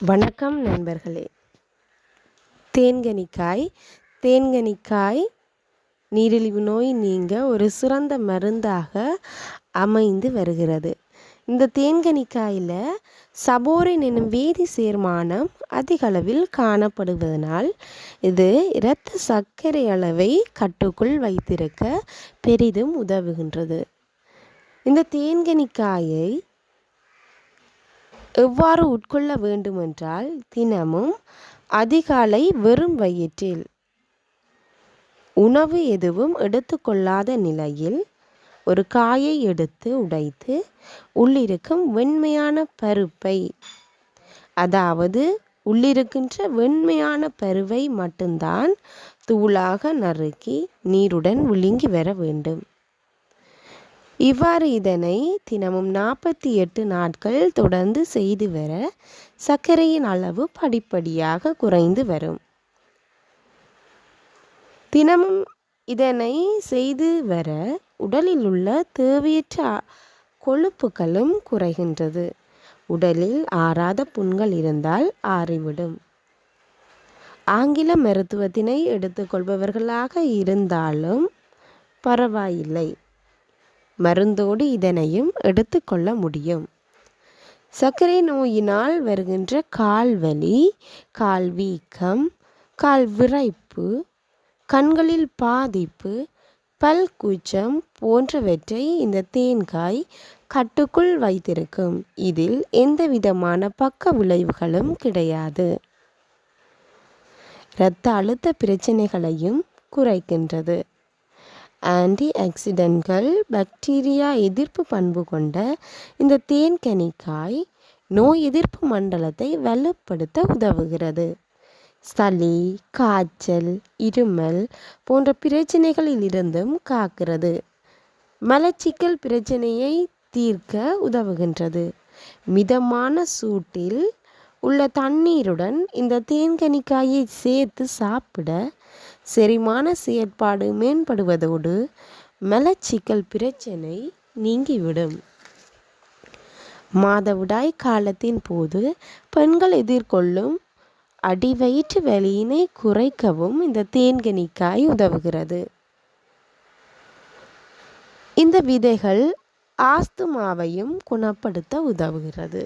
வணக்கம் நண்பர்களே. தேன்கனிக்காய் தேன்கனிக்காய் நீரிழிவு நோய் நீங்க ஒரு சிறந்த மருந்தாக அமைந்து வருகிறது. இந்த தேன்கனிக்காயில் சபோரின் என்னும் வேதி சேர்மானம் அதிக அளவில் காணப்படுவதனால் இது இரத்த சர்க்கரை அளவை கட்டுக்குள் வைத்திருக்க பெரிதும் உதவுகின்றது. இந்த தேன்கனிக்காயை எவ்வாறு உட்கொள்ள வேண்டுமென்றால் தினமும் அதிகாலை வெறும் வயிற்றில் உணவு எதுவும் எடுத்துக்கொள்ளாத நிலையில் ஒரு காயை எடுத்து உடைத்து உள்ளிருக்கும் வெண்மையான பருப்பை அதாவது உள்ளிருக்கின்ற வெண்மையான பருவை மட்டும்தான் தூளாக நறுக்கி நீருடன் விழுங்கி வர வேண்டும். இவ்வாறு இதனை தினமும் நாற்பத்தி எட்டு நாட்கள் தொடர்ந்து செய்து வர சர்க்கரையின் அளவு படிப்படியாக குறைந்து வரும். தினமும் இதனை செய்து வர உடலில் உள்ள தேவையற்ற கொழுப்புகளும் குறைகின்றது. உடலில் ஆறாத புண்கள் இருந்தால் ஆறிவிடும். ஆங்கில மருத்துவத்தினை எடுத்துக்கொள்பவர்களாக இருந்தாலும் பரவாயில்லை. மருந்தோடு இதனையும் எடுத்துக்கொள்ள முடியும். சர்க்கரை நோயினால் வருகின்ற கால்வலி கால் வீக்கம் கால் விரைப்பு கண்களில் பாதிப்பு பல் கூச்சம் போன்றவற்றை இந்த தேன்காய் கட்டுக்குள் வைத்திருக்கும். இதில் எந்த விதமான பக்க விளைவுகளும் கிடையாது. இரத்த அழுத்த பிரச்சனைகளையும் குறைக்கின்றது. ஆன்டி ஆக்சிடென்ட்கள் பாக்டீரியா எதிர்ப்பு பண்பு கொண்ட இந்த தேன்கனிக்காய் நோய் எதிர்ப்பு மண்டலத்தை வலுப்படுத்த உதவுகிறது. சளி காய்ச்சல் இருமல் போன்ற பிரச்சனைகளிலிருந்தும் காக்கிறது. மலச்சிக்கல் பிரச்சனையை தீர்க்க உதவுகின்றது. மிதமான சூட்டில் உள்ள தண்ணீருடன் இந்த தேன்கனிக்காயை சேர்த்து சாப்பிட செரிமான செயற்பாடு மேம்படுவதோடு மலச்சிக்கல் பிரச்சனை நீங்கிவிடும். மாதவிடாய் காலத்தின் போது பெண்கள் எதிர்கொள்ளும் அடிவயிற்று வலியினை குறைக்கவும் இந்த தேன்கனிக்காய் உதவுகிறது. இந்த விதைகள் ஆஸ்துமாவையும் குணப்படுத்த உதவுகிறது.